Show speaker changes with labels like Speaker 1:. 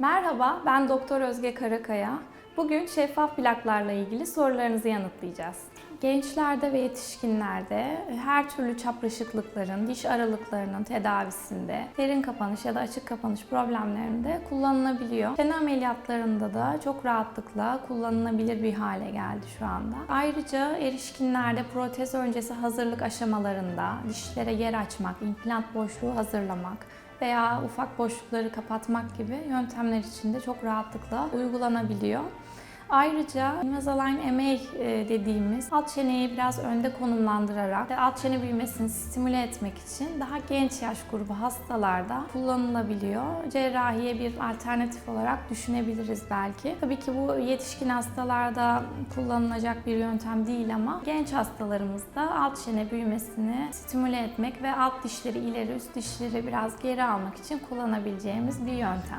Speaker 1: Merhaba, ben Doktor Özge Karakaya. Bugün şeffaf plaklarla ilgili sorularınızı yanıtlayacağız. Gençlerde ve yetişkinlerde her türlü çapraşıklıkların, diş aralıklarının tedavisinde, derin kapanış ya da açık kapanış problemlerinde kullanılabiliyor. Çene ameliyatlarında da çok rahatlıkla kullanılabilir bir hale geldi şu anda. Ayrıca erişkinlerde protez öncesi hazırlık aşamalarında dişlere yer açmak, implant boşluğu hazırlamak, veya ufak boşlukları kapatmak gibi yöntemler için de çok rahatlıkla uygulanabiliyor. Ayrıca Invisalign MA e, dediğimiz alt çeneyi biraz önde konumlandırarak alt çene büyümesini stimüle etmek için daha genç yaş grubu hastalarda kullanılabiliyor. Cerrahiye bir alternatif olarak düşünebiliriz belki. Tabii ki bu yetişkin hastalarda kullanılacak bir yöntem değil ama genç hastalarımızda alt çene büyümesini stimüle etmek ve alt dişleri ileri, üst dişleri biraz geri almak için kullanabileceğimiz bir yöntem.